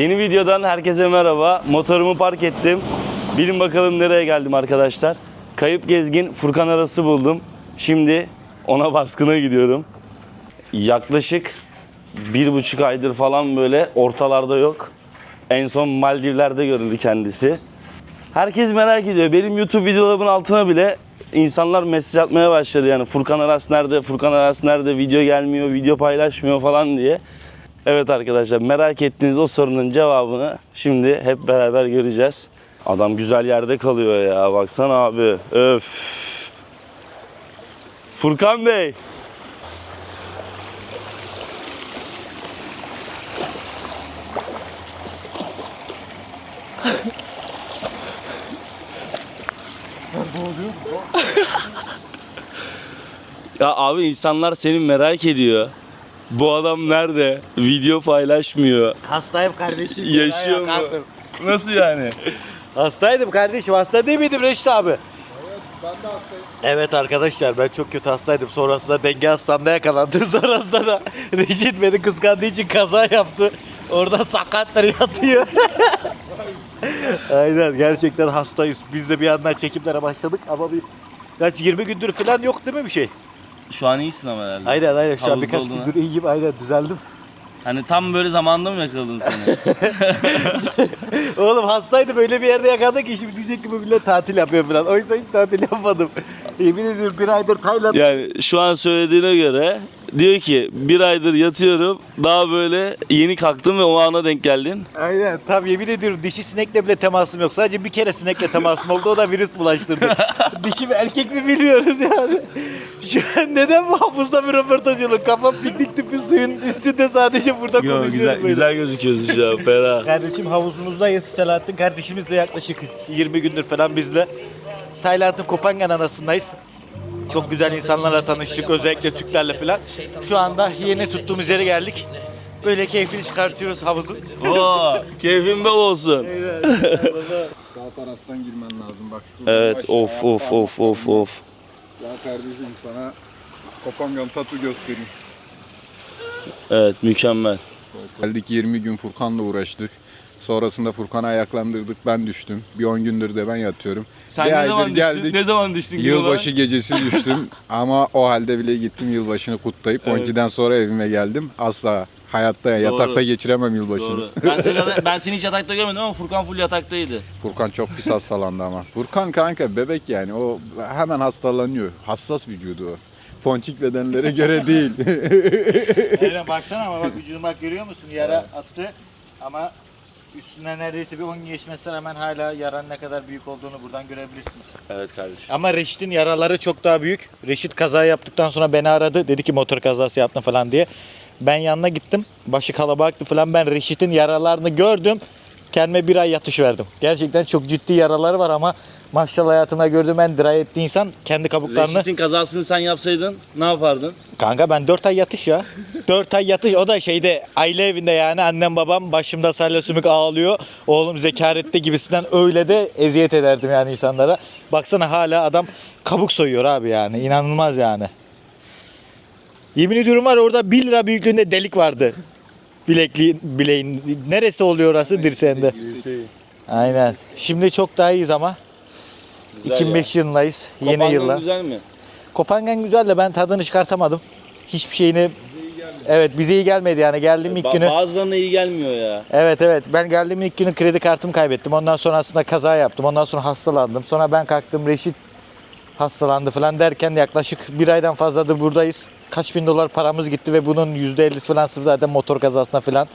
Yeni videodan herkese merhaba. Motorumu park ettim. Bilin bakalım nereye geldim arkadaşlar. Kayıp gezgin Furkan arası buldum. Şimdi ona baskına gidiyorum. Yaklaşık bir buçuk aydır falan böyle ortalarda yok. En son Maldivler'de görüldü kendisi. Herkes merak ediyor. Benim YouTube videolarımın altına bile insanlar mesaj atmaya başladı. Yani Furkan Aras nerede, Furkan Aras nerede, video gelmiyor, video paylaşmıyor falan diye. Evet arkadaşlar merak ettiğiniz o sorunun cevabını şimdi hep beraber göreceğiz. Adam güzel yerde kalıyor ya baksana abi. Öf. Furkan Bey. Ya abi insanlar seni merak ediyor. Bu adam nerede? Video paylaşmıyor. Hastayım kardeşim. Yaşıyor mu? Nasıl yani? Hastaydım kardeşim. Hasta değil miydim Reşit abi? Evet ben de hastayım. Evet arkadaşlar ben çok kötü hastaydım. Sonrasında denge hastamda yakalandım. Sonrasında da Reşit beni kıskandığı için kaza yaptı. Orada sakatlar yatıyor. Aynen gerçekten hastayız. Biz de bir yandan çekimlere başladık ama bir kaç 20 gündür falan yok değil mi bir şey? Şu an iyisin ama herhalde. Aynen aynen şu an Havuzda birkaç olduğuna. gündür iyiyim aynen düzeldim. Hani tam böyle zamanında mı yakaladım seni? Oğlum hastaydım öyle bir yerde yakaladık ki şimdi diyecek ki bu millet tatil yapıyor falan. Oysa hiç tatil yapmadım. Yemin ediyorum bir aydır Tayland. yani şu an söylediğine göre diyor ki bir aydır yatıyorum. Daha böyle yeni kalktım ve o ana denk geldin. Aynen tam yemin ediyorum dişi sinekle bile temasım yok. Sadece bir kere sinekle temasım oldu o da virüs bulaştırdı. dişi mi erkek mi biliyoruz yani. Şu an neden bu havuzda bir röportaj olur? Kafam piknik tüpü suyun üstünde sadece burada Yo, konuşuyorum. güzel, böyle. güzel gözüküyorsun şu an fena. Kardeşim havuzumuzdayız. Selahattin kardeşimizle yaklaşık 20 gündür falan bizle. Tayland'ın Kopangan adasındayız. Çok güzel insanlarla tanıştık. Özellikle Türklerle falan. Şu anda yeni tuttuğumuz yere geldik. Böyle keyfini çıkartıyoruz havuzun. Oo, keyfin bol olsun. Sağ taraftan girmen lazım bak şuradan Evet aşağı of of of of of. Ya kardeşim sana Kopangan tatu göstereyim. Evet mükemmel. Geldik 20 gün Furkan'la uğraştık. Sonrasında Furkan'ı ayaklandırdık ben düştüm. Bir 10 gündür de ben yatıyorum. Sen Bir ne aydır zaman düştün? geldik. Ne zaman düştün? Yılbaşı gecesi düştüm ama o halde bile gittim yılbaşını kutlayıp Evet. 12'den sonra evime geldim. Asla hayatta yatakta geçiremem yılbaşını. Doğru. Ben seni, ben seni hiç yatakta görmedim ama Furkan full yataktaydı. Furkan çok pis hastalandı ama. Furkan kanka bebek yani o hemen hastalanıyor. Hassas vücudu o. Ponçik bedenlere göre değil. Aynen baksana ama bak vücuduma bak görüyor musun? Yara attı ama üstünden neredeyse bir 10 gün geçmesine rağmen hala yaranın ne kadar büyük olduğunu buradan görebilirsiniz. Evet kardeşim. Ama Reşit'in yaraları çok daha büyük. Reşit kaza yaptıktan sonra beni aradı. Dedi ki motor kazası yaptın falan diye. Ben yanına gittim. Başı kalabalıktı falan. Ben Reşit'in yaralarını gördüm. Kendime bir ay yatış verdim. Gerçekten çok ciddi yaraları var ama maşallah hayatımda gördüğüm en dirayetli insan kendi kabuklarını... Reşit'in kazasını sen yapsaydın ne yapardın? Kanka ben 4 ay yatış ya. 4 ay yatış. O da şeyde aile evinde yani annem babam başımda salya sümük ağlıyor. Oğlum zekarette gibisinden öyle de eziyet ederdim yani insanlara. Baksana hala adam kabuk soyuyor abi yani. İnanılmaz yani. Yemin ediyorum var orada 1 lira büyüklüğünde delik vardı. Bilekli, bileğin. Neresi oluyor orası dirseğinde? Aynen. Şimdi çok daha iyiyiz ama. Güzel 2005 yılındayız. Yeni Kopangan yıllar. güzel mi? Kopangan güzel de ben tadını çıkartamadım. Hiçbir şeyini Evet bize iyi gelmedi yani geldiğim ilk Ba- günü. Bazılarına iyi gelmiyor ya. Evet evet ben geldiğim ilk günü kredi kartımı kaybettim. Ondan sonrasında kaza yaptım. Ondan sonra hastalandım. Sonra ben kalktım Reşit hastalandı falan derken yaklaşık bir aydan fazladır buradayız. Kaç bin dolar paramız gitti ve bunun %50'si falan sırf zaten motor kazasına falan.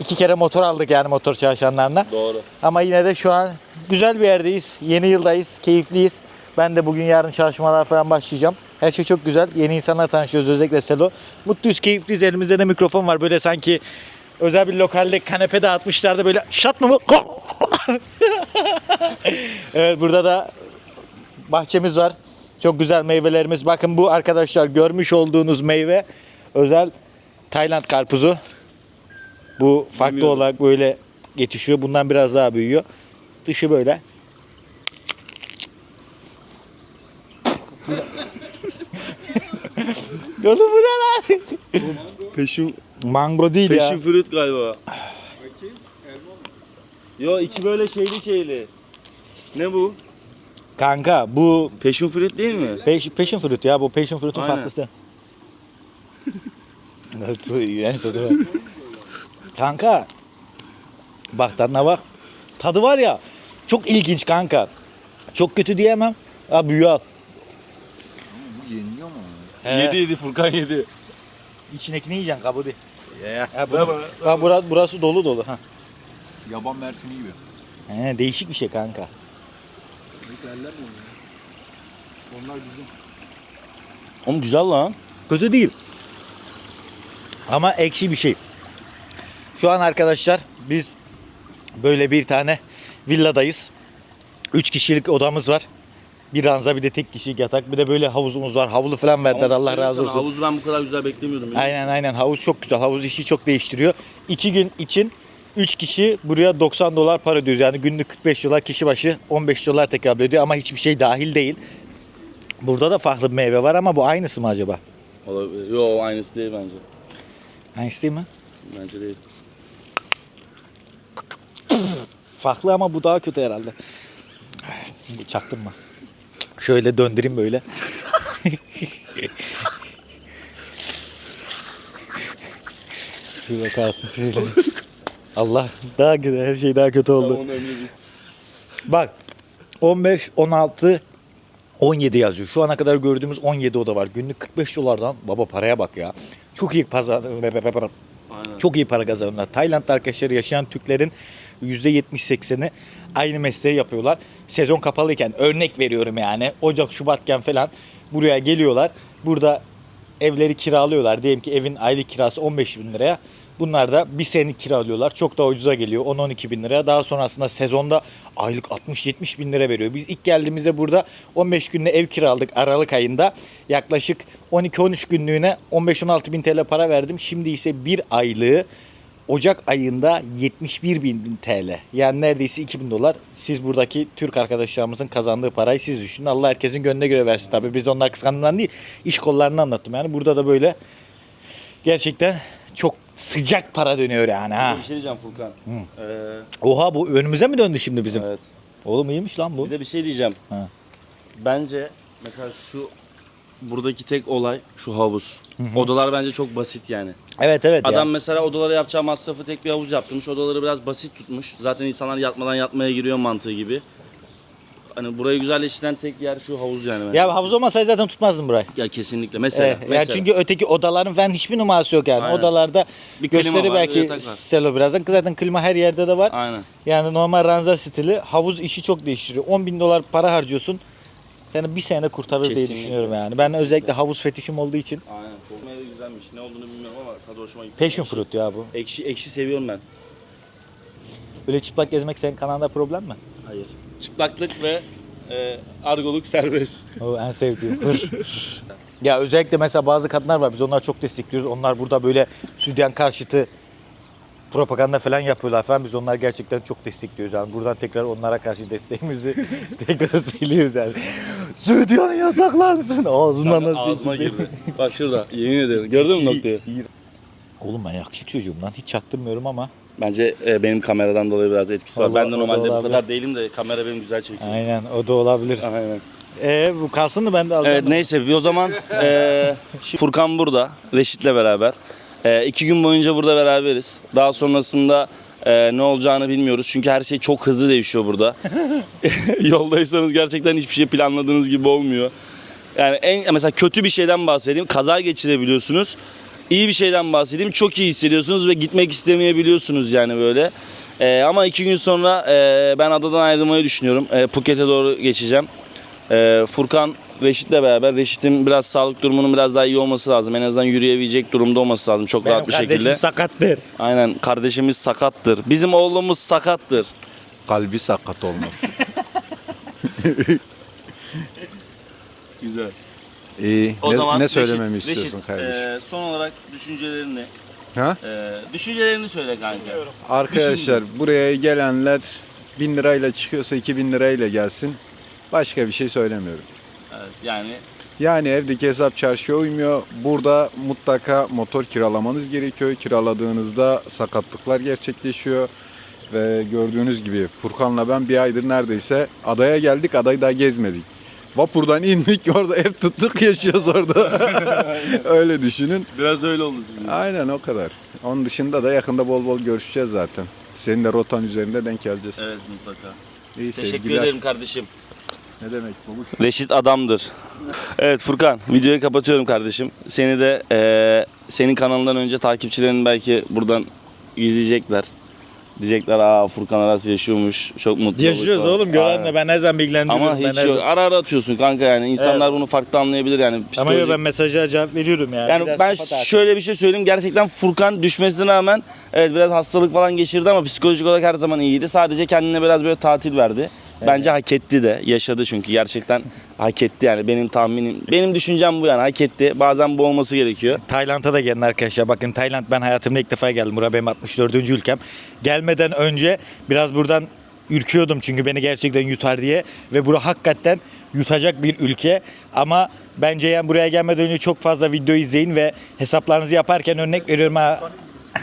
İki kere motor aldık yani motor çalışanlarına. Doğru. Ama yine de şu an güzel bir yerdeyiz. Yeni yıldayız. Keyifliyiz. Ben de bugün yarın çalışmalar falan başlayacağım. Her şey çok güzel. Yeni insanlarla tanışıyoruz özellikle Selo. Mutluyuz, keyifliyiz. Elimizde de mikrofon var. Böyle sanki özel bir lokalde kanepe dağıtmışlar da böyle şat mı bu? evet burada da bahçemiz var. Çok güzel meyvelerimiz. Bakın bu arkadaşlar görmüş olduğunuz meyve özel Tayland karpuzu. Bu farklı Bilmiyorum. olarak böyle yetişiyor. Bundan biraz daha büyüyor. Dışı böyle. Oğlum bu ne lan? Peşin, Mango değil ya. peşin fruit galiba. Bakayım. Yo içi böyle şeyli şeyli. Ne bu? Kanka bu Passion fruit değil mi? Passion, passion fruit ya bu passion fruit'un Aynen. farklısı. Evet, iğrenç tadı var. Kanka bak tadına bak. Tadı var ya çok ilginç kanka. Çok kötü diyemem. Ha büyü al. Bu yeniliyor mu? He. yedi Furkan yedi. İçindekini yiyeceksin kabuğu değil. Ya. Ha, bu, ha, burası, burası dolu dolu. Ha. Yaban mersini gibi. He, değişik bir şey kanka. Onlar bizim. Oğlum güzel lan. Kötü değil. Ama ekşi bir şey. Şu an arkadaşlar biz böyle bir tane villadayız. 3 kişilik odamız var. Bir ranza bir de tek kişilik yatak bir de böyle havuzumuz var. Havlu falan verdiler Allah razı olsun. Havuzu ben bu kadar güzel beklemiyordum. Aynen aynen havuz çok güzel. Havuz işi çok değiştiriyor. 2 gün için 3 kişi buraya 90 dolar para ödüyoruz. Yani günlük 45 dolar kişi başı 15 dolar tekabül ediyor ama hiçbir şey dahil değil. Burada da farklı bir meyve var ama bu aynısı mı acaba? Olabilir. Yo aynısı değil bence. Aynısı değil mi? Bence değil. Farklı ama bu daha kötü herhalde. Bu Çaktırma. Şöyle döndüreyim böyle. Şurada kalsın şöyle. Allah daha güzel her şey daha kötü oldu. Bak 15, 16, 17 yazıyor. Şu ana kadar gördüğümüz 17 oda var. Günlük 45 dolardan baba paraya bak ya. Çok iyi pazar. Aynen. Çok iyi para kazanıyorlar. Tayland'da arkadaşlar yaşayan Türklerin %70-80'i aynı mesleği yapıyorlar. Sezon kapalıyken örnek veriyorum yani Ocak, Şubatken falan buraya geliyorlar. Burada evleri kiralıyorlar. Diyelim ki evin aylık kirası 15 bin liraya. Bunlar da bir senelik kiralıyorlar. Çok daha ucuza geliyor. 10-12 bin liraya. Daha sonrasında sezonda aylık 60-70 bin lira veriyor. Biz ilk geldiğimizde burada 15 günde ev kiraladık Aralık ayında. Yaklaşık 12-13 günlüğüne 15-16 bin TL para verdim. Şimdi ise bir aylığı Ocak ayında 71 bin TL. Yani neredeyse 2000 dolar. Siz buradaki Türk arkadaşlarımızın kazandığı parayı siz düşünün. Allah herkesin gönlüne göre versin tabii. Biz onlar kıskandığından değil, iş kollarını anlattım. Yani burada da böyle gerçekten çok sıcak para dönüyor yani ha. Bir şey diyeceğim Furkan. Ee, Oha bu önümüze mi döndü şimdi bizim? evet. Oğlum iyiymiş lan bu. Bir de bir şey diyeceğim. Ha. Bence mesela şu buradaki tek olay şu havuz. Odalar bence çok basit yani. Evet evet Adam ya. mesela odalara yapacağı masrafı tek bir havuz yaptırmış. Odaları biraz basit tutmuş. Zaten insanlar yatmadan yatmaya giriyor mantığı gibi. Hani burayı güzelleştiren tek yer şu havuz yani. bence. Ya havuz olmasaydı zaten tutmazdım burayı. Ya kesinlikle. Mesela. Yani mesela. çünkü öteki odaların falan hiçbir numarası yok yani. Aynen. Odalarda Bir klima gösteri var, bir belki yatak var. selo birazdan. Zaten klima her yerde de var. Aynen. Yani normal ranza stili havuz işi çok değiştiriyor. 10 bin dolar para harcıyorsun. Seni bir sene kurtarır diye Kesinlikle. düşünüyorum yani. Ben özellikle havuz fetişim olduğu için. Aynen. Çok meyve güzelmiş. Ne olduğunu bilmiyorum ama tadı hoşuma gitti. Passion Ekşi- fruit ya bu. Ekşi, ekşi seviyorum ben. Böyle çıplak gezmek senin kanalda problem mi? Hayır. Çıplaklık ve e, argoluk serbest. O en sevdiğim. Hır. ya özellikle mesela bazı kadınlar var biz onları çok destekliyoruz. Onlar burada böyle sütyen karşıtı propaganda falan yapıyorlar falan. Biz onlar gerçekten çok destekliyoruz. Yani buradan tekrar onlara karşı desteğimizi tekrar söylüyoruz yani. Sütyen yasaklansın. Ağzından nasıl Ağzıma yedin? girdi. Bak şurada. Yemin ederim. Gördün mü noktayı? Oğlum ben yakışık çocuğum lan. Hiç çaktırmıyorum ama. Bence e, benim kameradan dolayı biraz etkisi var. Allah- ben de o da normalde bu olabilir. kadar değilim de kamera benim güzel çekiyor. Aynen o da olabilir. Aynen. Ee, bu kalsın da ben de alacağım. Evet neyse bir o zaman e, Furkan burada Reşit'le beraber. E, iki gün boyunca burada beraberiz. Daha sonrasında e, ne olacağını bilmiyoruz. Çünkü her şey çok hızlı değişiyor burada. Yoldaysanız gerçekten hiçbir şey planladığınız gibi olmuyor. Yani en mesela kötü bir şeyden bahsedeyim. Kaza geçirebiliyorsunuz. İyi bir şeyden bahsedeyim. Çok iyi hissediyorsunuz ve gitmek istemeyebiliyorsunuz yani böyle. E, ama iki gün sonra e, ben adadan ayrılmayı düşünüyorum. E, Phuket'e doğru geçeceğim. Ee, Furkan Reşit'le beraber Reşit'in biraz sağlık durumunun biraz daha iyi olması lazım. En azından yürüyebilecek durumda olması lazım çok Benim rahat bir kardeşim şekilde. sakattır. Aynen kardeşimiz sakattır. Bizim oğlumuz sakattır. Kalbi sakat olmaz. Güzel. İyi. O ne, zaman ne Reşit- söylememi istiyorsun Reşit, kardeşim? e, son olarak düşüncelerini ha? e, düşüncelerini söyle kanka. Arkadaşlar buraya gelenler 1000 lirayla çıkıyorsa 2000 lirayla gelsin. Başka bir şey söylemiyorum. Yani Yani evdeki hesap çarşıya uymuyor. Burada mutlaka motor kiralamanız gerekiyor. Kiraladığınızda sakatlıklar gerçekleşiyor. Ve gördüğünüz gibi Furkan'la ben bir aydır neredeyse adaya geldik. Adayı daha gezmedik. Vapurdan indik orada ev tuttuk yaşıyoruz orada. Öyle düşünün. Biraz öyle oldu sizin. Aynen o kadar. Onun dışında da yakında bol bol görüşeceğiz zaten. Senin de rotan üzerinde denk geleceğiz. Evet mutlaka. İyi Teşekkür sevgiler. ederim kardeşim. Ne demek babuş? Reşit adamdır. Evet Furkan videoyu kapatıyorum kardeşim. Seni de eee, senin kanalından önce takipçilerin belki buradan izleyecekler. Diyecekler aa Furkan Aras yaşıyormuş. Çok mutlu Yaşıyoruz olmuş." oğlum gören Aynen. de ben her zaman bilgilendiriyorum. Ama ben hiç her yok. zaman- Ara ara atıyorsun kanka yani. İnsanlar bunu farklı anlayabilir yani. Ama yok Psikolojik- ben mesaja cevap veriyorum ya. yani Biraz ben kafa şöyle bir şey söyleyeyim. Gerçekten Furkan düşmesine rağmen evet biraz hastalık falan geçirdi ama psikolojik olarak her zaman iyiydi. Sadece kendine biraz böyle tatil verdi. Bence hak etti de. Yaşadı çünkü gerçekten hak etti yani benim tahminim. Benim düşüncem bu yani hak etti. Bazen bu olması gerekiyor. Tayland'a da gelin arkadaşlar. Bakın Tayland ben hayatımda ilk defa geldim. Buraya benim 64. ülkem. Gelmeden önce biraz buradan ürküyordum çünkü beni gerçekten yutar diye. Ve bura hakikaten yutacak bir ülke. Ama bence yani buraya gelmeden önce çok fazla video izleyin ve hesaplarınızı yaparken örnek veriyorum ha.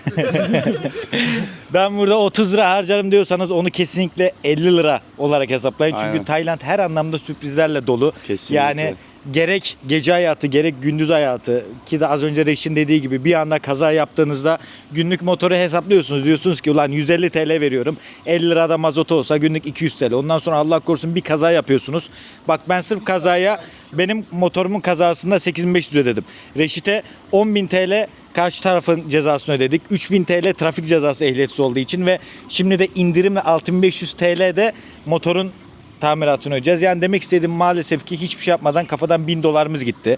ben burada 30 lira harcarım diyorsanız onu kesinlikle 50 lira olarak hesaplayın. Çünkü Aynen. Tayland her anlamda sürprizlerle dolu. Kesinlikle. Yani gerek gece hayatı gerek gündüz hayatı ki de az önce Reşin dediği gibi bir anda kaza yaptığınızda günlük motoru hesaplıyorsunuz. Diyorsunuz ki ulan 150 TL veriyorum 50 lirada mazot olsa günlük 200 TL. Ondan sonra Allah korusun bir kaza yapıyorsunuz. Bak ben sırf kazaya benim motorumun kazasında 8500 ödedim. Reşit'e 10.000 TL karşı tarafın cezasını ödedik. 3000 TL trafik cezası ehliyetsiz olduğu için ve şimdi de indirimle 6500 TL de motorun tamiratını ödeyeceğiz. Yani demek istediğim maalesef ki hiçbir şey yapmadan kafadan 1000 dolarımız gitti.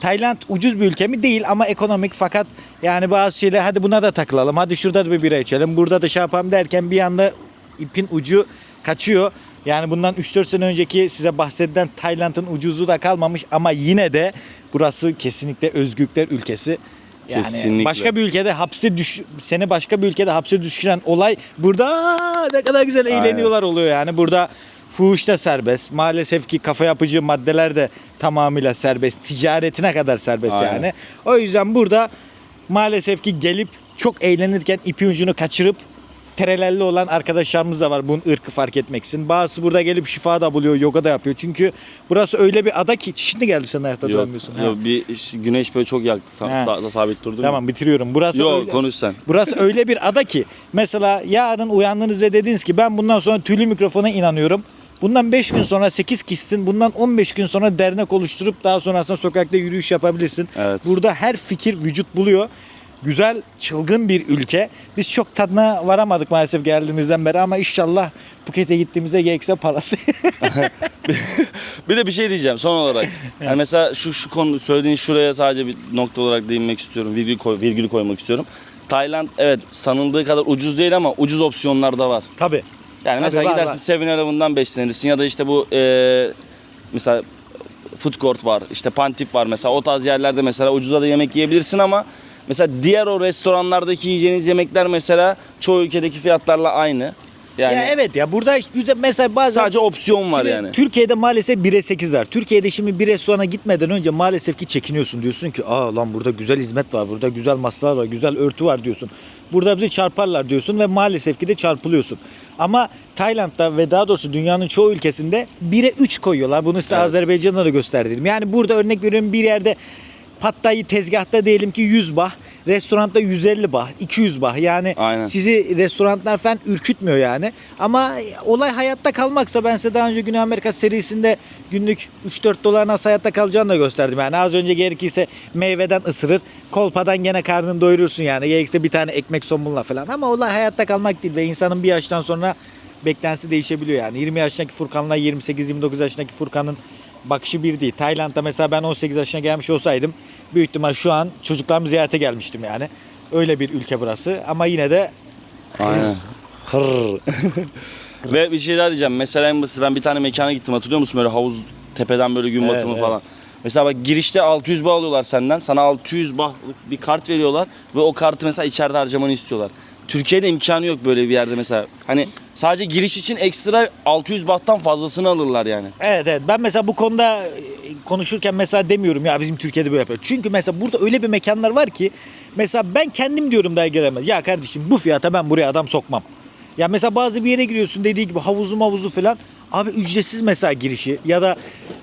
Tayland ucuz bir ülke mi? Değil ama ekonomik fakat yani bazı şeyler hadi buna da takılalım. Hadi şurada da bir bira içelim. Burada da şey yapalım derken bir anda ipin ucu kaçıyor. Yani bundan 3-4 sene önceki size bahsedilen Tayland'ın ucuzluğu da kalmamış ama yine de burası kesinlikle özgürlükler ülkesi. Yani Kesinlikle. başka bir ülkede hapse düş seni başka bir ülkede hapse düşüren olay burada "Aa, ne kadar güzel eğleniyorlar oluyor yani. Burada fuhuş da serbest. Maalesef ki kafa yapıcı maddeler de tamamıyla serbest. Ticaretine kadar serbest Aynen. yani. O yüzden burada maalesef ki gelip çok eğlenirken ipi ucunu kaçırıp terelelli olan arkadaşlarımız da var bunun ırkı fark etmeksin. Bazısı burada gelip şifa da buluyor, yoga da yapıyor. Çünkü burası öyle bir ada ki şimdi geldi sen ayakta Yok, duramıyorsun. Ha. yok bir güneş böyle çok yaktı. Sa- sa- sabit durdu. Tamam bitiriyorum. Burası Yok öyle- konuş sen. Burası öyle bir ada ki mesela yarın uyandınız ve dediniz ki ben bundan sonra tüylü mikrofona inanıyorum. Bundan 5 gün sonra 8 kişisin. Bundan 15 gün sonra dernek oluşturup daha sonrasında sokakta yürüyüş yapabilirsin. Evet. Burada her fikir vücut buluyor. Güzel, çılgın bir ülke. Biz çok tadına varamadık maalesef geldiğimizden beri ama inşallah Phuket'e gittiğimizde gerekse parası. Bir de bir şey diyeceğim son olarak. Yani mesela şu şu konu söylediğin şuraya sadece bir nokta olarak değinmek istiyorum. Virgül koy, virgül koymak istiyorum. Tayland evet sanıldığı kadar ucuz değil ama ucuz opsiyonlar da var. Tabii. Yani mesela var, gidersin var. 7-Eleven'dan beslenirsin ya da işte bu e, mesela food court var, işte Pantip var mesela o tarz yerlerde mesela ucuza da yemek yiyebilirsin ama mesela diğer o restoranlardaki yiyeceğiniz yemekler mesela çoğu ülkedeki fiyatlarla aynı. Yani ya evet ya burada güzel mesela bazen sadece opsiyon var yani. Türkiye'de maalesef 1'e 8'ler. Türkiye'de şimdi bir restorana gitmeden önce maalesef ki çekiniyorsun. Diyorsun ki aa lan burada güzel hizmet var, burada güzel masalar var, güzel örtü var diyorsun. Burada bizi çarparlar diyorsun ve maalesef ki de çarpılıyorsun. Ama Tayland'da ve daha doğrusu dünyanın çoğu ülkesinde 1'e 3 koyuyorlar. Bunu size Evet. Azerbaycan'da da gösterdim. Yani burada örnek veriyorum bir yerde Pattayı tezgahta diyelim ki 100 bah, restoranda 150 bah, 200 bah. Yani Aynen. sizi restoranlar falan ürkütmüyor yani. Ama olay hayatta kalmaksa ben size daha önce Güney Amerika serisinde günlük 3-4 dolar nasıl hayatta kalacağını da gösterdim. Yani az önce gerekirse meyveden ısırır, kolpadan gene karnını doyurursun yani. Gerekirse bir tane ekmek somunla falan. Ama olay hayatta kalmak değil ve insanın bir yaştan sonra beklentisi değişebiliyor yani. 20 yaşındaki Furkan'la 28-29 yaşındaki Furkan'ın bakışı bir değil. Tayland'da mesela ben 18 yaşına gelmiş olsaydım büyük ihtimal şu an çocuklarımı ziyarete gelmiştim yani. Öyle bir ülke burası ama yine de Aynen. Hırr. Ve bir şey daha diyeceğim. Mesela en basit ben bir tane mekana gittim hatırlıyor musun? Böyle havuz tepeden böyle gün Evet, batımı evet. falan. Mesela bak girişte 600 bah alıyorlar senden. Sana 600 bahlık bir kart veriyorlar ve o kartı mesela içeride harcamanı istiyorlar. Türkiye'de imkanı yok böyle bir yerde mesela. Hani sadece giriş için ekstra 600 bahttan fazlasını alırlar yani. Evet evet ben mesela bu konuda e, konuşurken mesela demiyorum ya bizim Türkiye'de böyle yapıyor. Çünkü mesela burada öyle bir mekanlar var ki mesela ben kendim diyorum daha giremez. Ya kardeşim bu fiyata ben buraya adam sokmam. Ya mesela bazı bir yere giriyorsun dediği gibi havuzu mavuzu falan. Abi ücretsiz mesela girişi ya da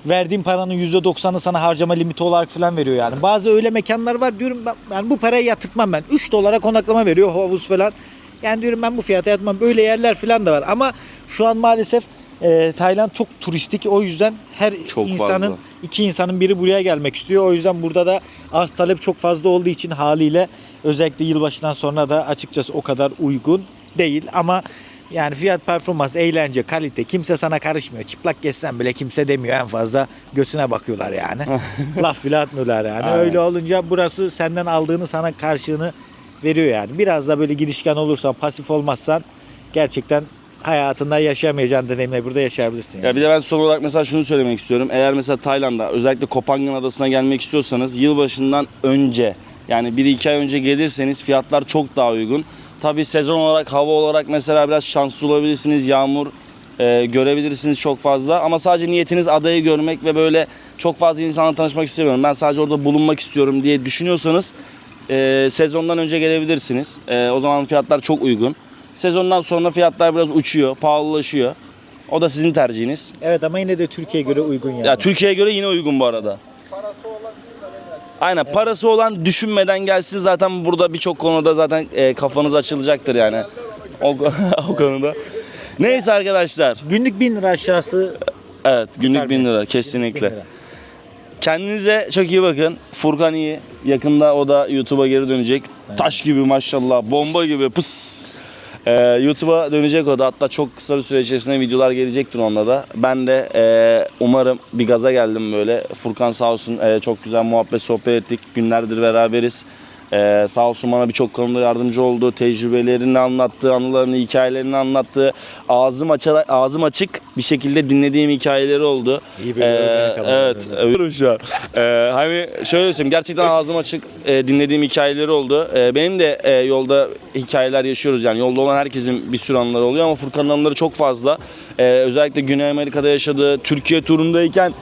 verdiğin paranın %90'ını sana harcama limiti olarak falan veriyor yani. Bazı öyle mekanlar var diyorum ben, ben bu parayı yatırtmam ben. 3 dolara konaklama veriyor havuz falan. Yani diyorum ben bu fiyata yatmam. Böyle yerler falan da var ama şu an maalesef e, Tayland çok turistik. O yüzden her Çok insanın fazla. iki insanın biri buraya gelmek istiyor. O yüzden burada da arz talep çok fazla olduğu için haliyle özellikle yılbaşından sonra da açıkçası o kadar uygun değil ama yani fiyat performans, eğlence, kalite kimse sana karışmıyor. Çıplak gezsen bile kimse demiyor en fazla götüne bakıyorlar yani. Laf bile atmıyorlar yani. Aynen. Öyle olunca burası senden aldığını sana karşılığını veriyor yani. Biraz da böyle girişken olursan, pasif olmazsan gerçekten hayatında yaşayamayacağın deneyimleri burada yaşayabilirsin. Yani. Ya bir de ben son olarak mesela şunu söylemek istiyorum. Eğer mesela Tayland'a özellikle Kopangan Adası'na gelmek istiyorsanız yılbaşından önce yani 1-2 ay önce gelirseniz fiyatlar çok daha uygun. Tabi sezon olarak hava olarak mesela biraz şanslı olabilirsiniz. Yağmur e, görebilirsiniz çok fazla ama sadece niyetiniz adayı görmek ve böyle çok fazla insanla tanışmak istemiyorum. Ben sadece orada bulunmak istiyorum diye düşünüyorsanız e, sezondan önce gelebilirsiniz. E, o zaman fiyatlar çok uygun. Sezondan sonra fiyatlar biraz uçuyor, pahalılaşıyor. O da sizin tercihiniz. Evet ama yine de Türkiye'ye göre uygun yani. Ya Türkiye'ye göre yine uygun bu arada. Aynen parası olan düşünmeden gelsin zaten burada birçok konuda zaten e, kafanız açılacaktır yani. O, o konuda. Neyse arkadaşlar. Günlük 1000 lira aşağısı Evet günlük Tutar 1000 mı? lira bin kesinlikle. lira. Kendinize çok iyi bakın. Furkan iyi. Yakında o da YouTube'a geri dönecek. Taş gibi maşallah. Bomba gibi. Pıs. Ee, YouTube'a dönecek o da. Hatta çok kısa bir süre içerisinde videolar gelecektir onunla da. Ben de e, umarım bir gaza geldim böyle. Furkan sağ olsun e, çok güzel muhabbet sohbet ettik. Günlerdir beraberiz. Ee, sağ olsun bana birçok konuda yardımcı oldu. Tecrübelerini anlattı, anılarını, hikayelerini anlattı. Ağzım açarak, ağzım açık bir şekilde dinlediğim hikayeleri oldu. İyi örnek alalım. evet, övüyorum şu an. Ee, hani şöyle söyleyeyim gerçekten ağzım açık e, dinlediğim hikayeleri oldu. E, benim de e, yolda hikayeler yaşıyoruz yani yolda olan herkesin bir sürü anıları oluyor ama Furkan'ın anıları çok fazla. E, özellikle Güney Amerika'da yaşadığı, Türkiye turundayken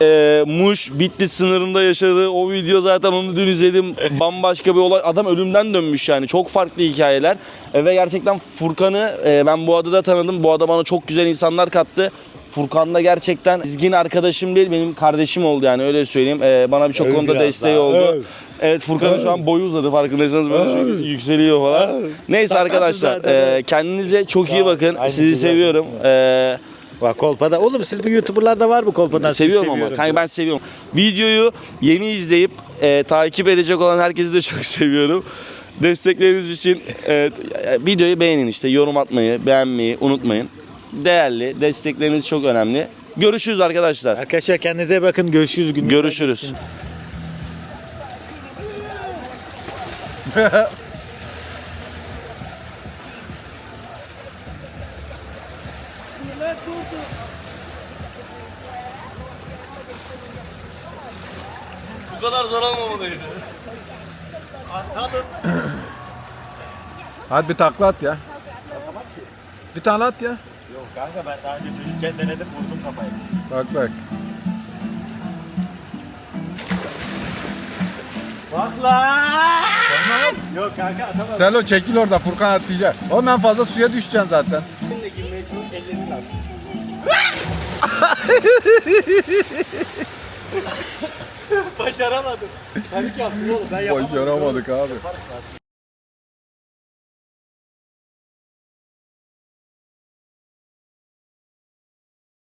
e, Muş Bitlis sınırında yaşadığı o video zaten onu dün izledim. Bambaşka bir olay. Adam ölümden dönmüş yani. Çok farklı hikayeler. E, ve gerçekten Furkan'ı e, ben bu adada tanıdım. Bu ada bana çok güzel insanlar kattı. Furkan da gerçekten izgin arkadaşım değil benim kardeşim oldu yani öyle söyleyeyim. E, bana birçok konuda desteği daha, oldu. öv. Evet Furkan'ın şu an boyu uzadı farkındaysanız böyle şu- yükseliyor falan. Neyse arkadaşlar e, kendinize çok iyi bakın. Sizi seviyorum. E, Bak kolpada. Oğlum siz bu YouTuber'larda var mı kolpadan? Seviyorum ama. seviyorum. Kanka ben seviyorum. Videoyu yeni izleyip e, takip edecek olan herkesi de çok seviyorum. Destekleriniz için evet, e, videoyu beğenin işte yorum atmayı, beğenmeyi unutmayın. Değerli, destekleriniz çok önemli. Görüşürüz arkadaşlar. Arkadaşlar kendinize bakın. Görüşürüz. Günlük Görüşürüz. Bu kadar zor olmamalıydı. Hadi bir takla at ya. Bir tane at ya. Yok kanka ben daha önce çocukken denedim vurdum kafayı. Bak bak. Bak lan! Yok kanka atamam. Selo çekil orada Furkan atlayacak. En fazla suya düşeceksin zaten. Başaramadım. Panik yaptım oğlum ben yapamadım. Başaramadık abi.